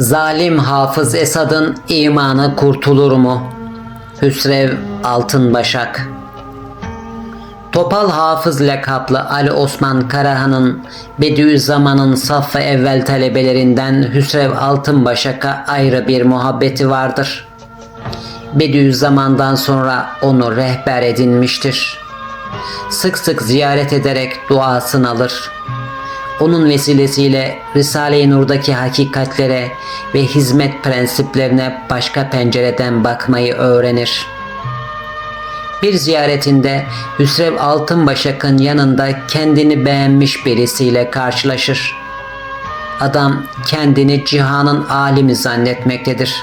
Zalim Hafız Esad'ın imanı kurtulur mu? Hüsrev Altınbaşak Topal Hafız lakaplı Ali Osman Karahan'ın Bediüzzaman'ın saf ve evvel talebelerinden Hüsrev Altınbaşak'a ayrı bir muhabbeti vardır. Bediüzzaman'dan sonra onu rehber edinmiştir. Sık sık ziyaret ederek duasını alır. Onun vesilesiyle Risale-i Nur'daki hakikatlere ve hizmet prensiplerine başka pencereden bakmayı öğrenir. Bir ziyaretinde Hüsrev Altınbaşak'ın yanında kendini beğenmiş birisiyle karşılaşır. Adam kendini cihanın alimi zannetmektedir.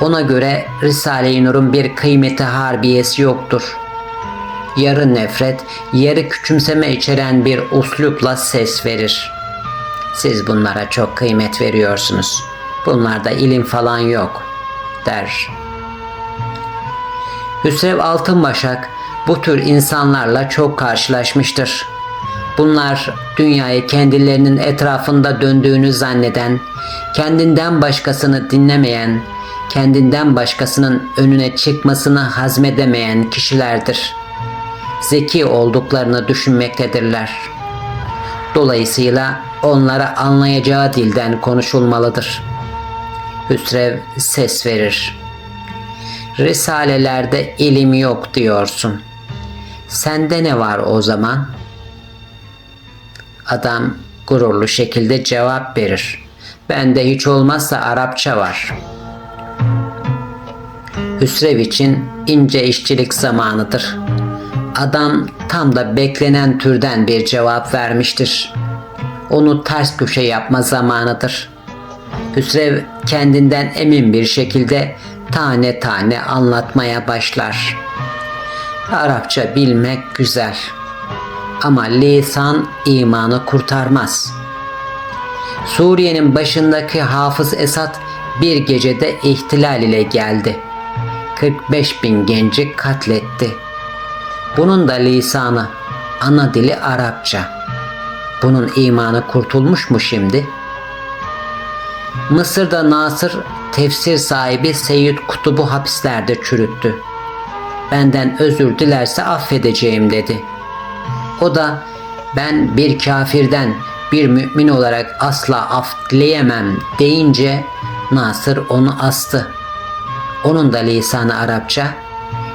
Ona göre Risale-i Nur'un bir kıymeti harbiyesi yoktur. Yarı nefret, yarı küçümseme içeren bir uslupla ses verir. Siz bunlara çok kıymet veriyorsunuz. Bunlarda ilim falan yok, der. Hüsrev Altınbaşak bu tür insanlarla çok karşılaşmıştır. Bunlar dünyayı kendilerinin etrafında döndüğünü zanneden, kendinden başkasını dinlemeyen, kendinden başkasının önüne çıkmasını hazmedemeyen kişilerdir. Zeki olduklarını düşünmektedirler. Dolayısıyla onlara anlayacağı dilden konuşulmalıdır. Hüsrev ses verir. Risalelerde ilim yok diyorsun. Sende ne var o zaman? Adam gururlu şekilde cevap verir. Bende hiç olmazsa Arapça var. Hüsrev için ince işçilik zamanıdır. Adam tam da beklenen türden bir cevap vermiştir. Onu ters köşe yapma zamanıdır. Hüsrev kendinden emin bir şekilde tane tane anlatmaya başlar. Arapça bilmek güzel ama lisan imanı kurtarmaz. Suriye'nin başındaki Hafız Esad bir gecede ihtilal ile geldi. 45 bin genci katletti. Bunun da lisanı, ana dili Arapça. Bunun imanı kurtulmuş mu şimdi? Mısır'da Nasır tefsir sahibi Seyyid Kutub'u hapislerde çürüttü. Benden özür dilerse affedeceğim dedi. O da ben bir kafirden bir mümin olarak asla af dileyemem deyince Nasır onu astı. Onun da lisanı Arapça.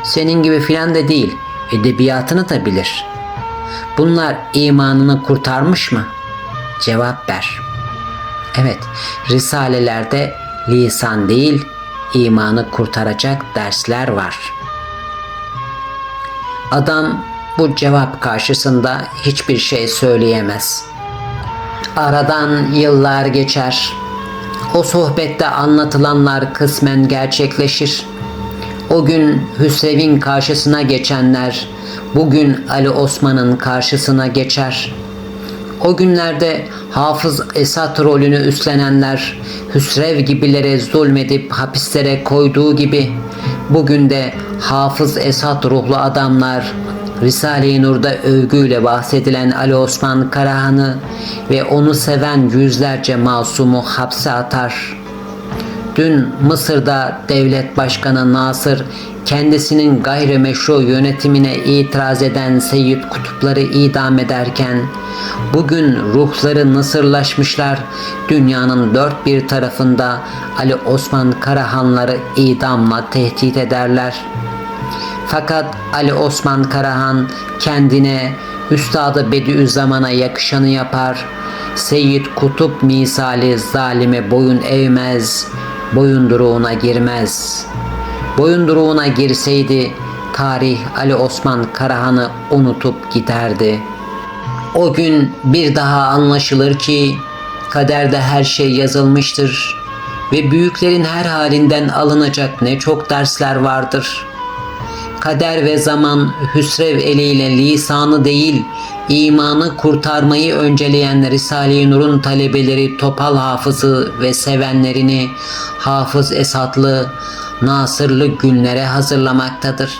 Senin gibi filan da değil, edebiyatını da bilir. Bunlar imanını kurtarmış mı? Cevap ver. Evet, risalelerde lisan değil, imanı kurtaracak dersler var. Adam bu cevap karşısında hiçbir şey söyleyemez. Aradan yıllar geçer. O sohbette anlatılanlar kısmen gerçekleşir. O gün Hüsrev'in karşısına geçenler bugün Ali Osman'ın karşısına geçer. O günlerde Hafız Esat rolünü üstlenenler Hüsrev gibilere zulmedip hapislere koyduğu gibi bugün de Hafız Esat ruhlu adamlar Risale-i Nur'da övgüyle bahsedilen Ali Osman Karahan'ı ve onu seven yüzlerce masumu hapse atar. Dün Mısır'da devlet başkanı Nasır kendisinin gayrimeşru yönetimine itiraz eden Seyyid Kutupları idam ederken bugün ruhları nısırlaşmışlar dünyanın dört bir tarafında Ali Osman Karahanları idamla tehdit ederler. Fakat Ali Osman Karahan kendine Üstadı Bediüzzaman'a yakışanı yapar. Seyyid Kutup misali zalime boyun eğmez, boyunduruğuna girmez. Boyunduruğuna girseydi tarih Ali Osman Karahan'ı unutup giderdi. O gün bir daha anlaşılır ki kaderde her şey yazılmıştır ve büyüklerin her halinden alınacak ne çok dersler vardır.'' Kader ve zaman Hüsrev eliyle lisanı değil, imanı kurtarmayı önceleyen Risale-i Nur'un talebeleri Topal Hafız'ı ve sevenlerini Hafız Esatlı, Nasırlı günlere hazırlamaktadır.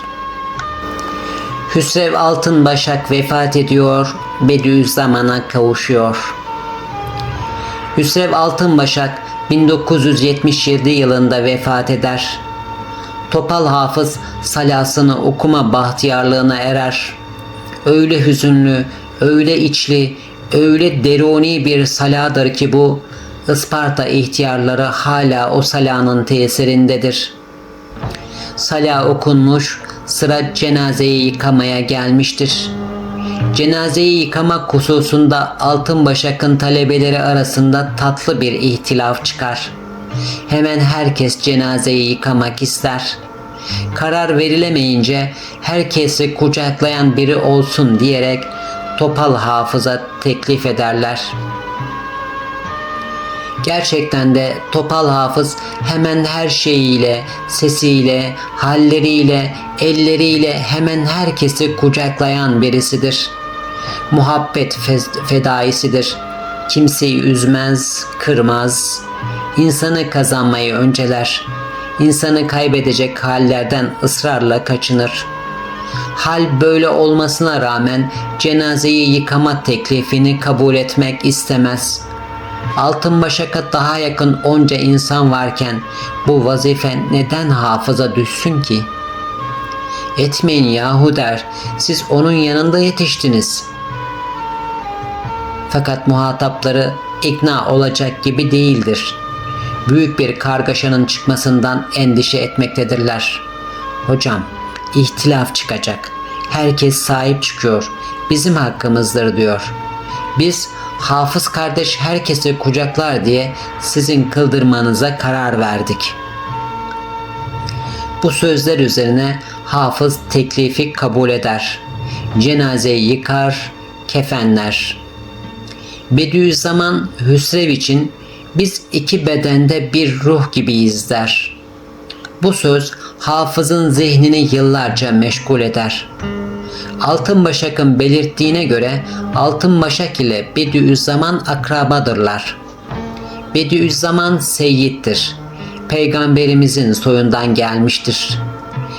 Hüsrev Altınbaşak vefat ediyor, Bediüzzaman'a kavuşuyor. Hüsrev Altınbaşak 1977 yılında vefat eder. Topal Hafız salasını okuma bahtiyarlığına erer. Öyle hüzünlü, öyle içli, öyle deruni bir saladır ki bu Isparta ihtiyarları hala o salanın tesirindedir. Sala okunmuş, sıra cenazeyi yıkamaya gelmiştir. Cenazeyi yıkamak hususunda Altınbaşak'ın talebeleri arasında tatlı bir ihtilaf çıkar. Hemen herkes cenazeyi yıkamak ister. Karar verilemeyince herkesi kucaklayan biri olsun diyerek topal hafıza teklif ederler. Gerçekten de Topal Hafız hemen her şeyiyle, sesiyle, halleriyle, elleriyle hemen herkesi kucaklayan birisidir. Muhabbet fedaisidir. Kimseyi üzmez, kırmaz. İnsanı kazanmayı önceler. İnsanı kaybedecek hallerden ısrarla kaçınır. Hal böyle olmasına rağmen cenazeyi yıkama teklifini kabul etmek istemez.'' Altın Başak'a daha yakın onca insan varken bu vazife neden hafıza düşsün ki? Etmeyin yahu der, siz onun yanında yetiştiniz. Fakat muhatapları ikna olacak gibi değildir. Büyük bir kargaşanın çıkmasından endişe etmektedirler. Hocam, ihtilaf çıkacak. Herkes sahip çıkıyor. Bizim hakkımızdır diyor. Biz hafız kardeş herkesi kucaklar diye sizin kıldırmanıza karar verdik. Bu sözler üzerine hafız teklifi kabul eder. Cenazeyi yıkar, kefenler. Bediüzzaman Hüsrev için biz iki bedende bir ruh gibiyiz der. Bu söz hafızın zihnini yıllarca meşgul eder. Altın Başak'ın belirttiğine göre Altın Başak ile Bediüzzaman akrabadırlar. Bediüzzaman seyyittir. Peygamberimizin soyundan gelmiştir.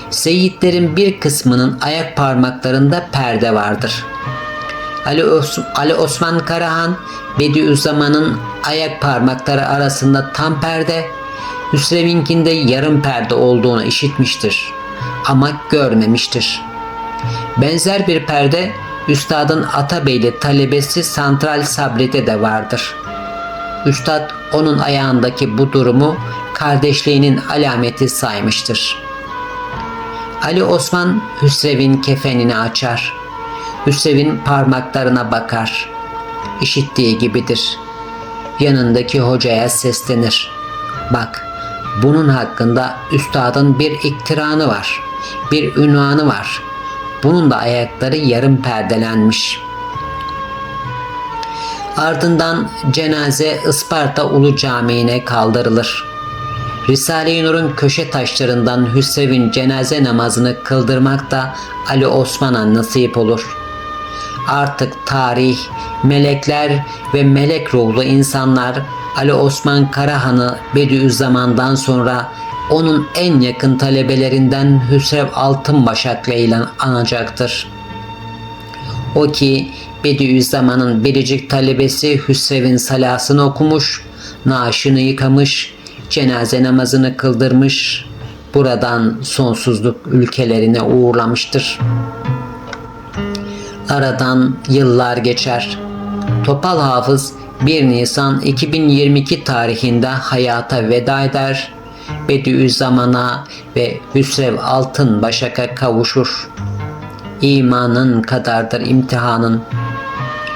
Seyyidlerin bir kısmının ayak parmaklarında perde vardır. Ali, Os- Ali Osman Karahan, Bediüzzaman'ın ayak parmakları arasında tam perde, Hüsrev'inkinde yarım perde olduğunu işitmiştir. Ama görmemiştir.'' Benzer bir perde Üstad'ın Atabeyli talebesi Santral Sabri'de de vardır. Üstad onun ayağındaki bu durumu kardeşliğinin alameti saymıştır. Ali Osman Hüsrev'in kefenini açar. Hüsrev'in parmaklarına bakar. İşittiği gibidir. Yanındaki hocaya seslenir. Bak, bunun hakkında üstadın bir iktiranı var. Bir ünvanı var.'' Bunun da ayakları yarım perdelenmiş. Ardından cenaze Isparta Ulu Camii'ne kaldırılır. Risale-i Nur'un köşe taşlarından Hüsrev'in cenaze namazını kıldırmak da Ali Osman'a nasip olur. Artık tarih, melekler ve melek ruhlu insanlar Ali Osman Karahan'ı Bediüzzaman'dan sonra onun en yakın talebelerinden Hüsrev Altınbaşak'la ile anacaktır. O ki Bediüzzaman'ın biricik talebesi Hüsrev'in salasını okumuş, naaşını yıkamış, cenaze namazını kıldırmış, buradan sonsuzluk ülkelerine uğurlamıştır. Aradan yıllar geçer. Topal Hafız 1 Nisan 2022 tarihinde hayata veda eder Bediüzzaman'a ve Hüsrev Altın Başak'a kavuşur. İmanın kadardır imtihanın.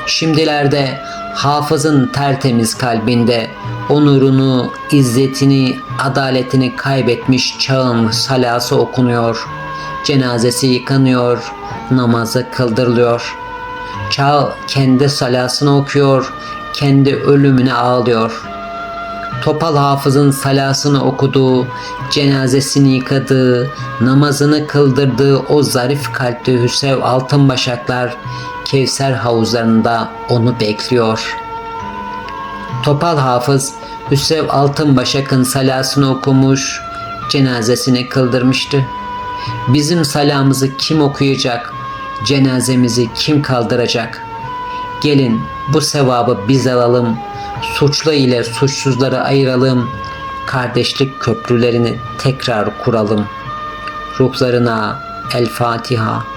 Şimdilerde hafızın tertemiz kalbinde onurunu, izzetini, adaletini kaybetmiş çağın salası okunuyor. Cenazesi yıkanıyor, namazı kıldırılıyor. Çağ kendi salasını okuyor, kendi ölümüne ağlıyor.'' Topal Hafız'ın salasını okuduğu, cenazesini yıkadığı, namazını kıldırdığı o zarif kalpli Hüsev Altınbaşaklar Kevser havuzlarında onu bekliyor. Topal Hafız Hüsev Altınbaşak'ın salasını okumuş, cenazesini kıldırmıştı. Bizim salamızı kim okuyacak? Cenazemizi kim kaldıracak? Gelin bu sevabı biz alalım. Suçlu ile suçsuzları ayıralım. Kardeşlik köprülerini tekrar kuralım. Ruhlarına El Fatiha.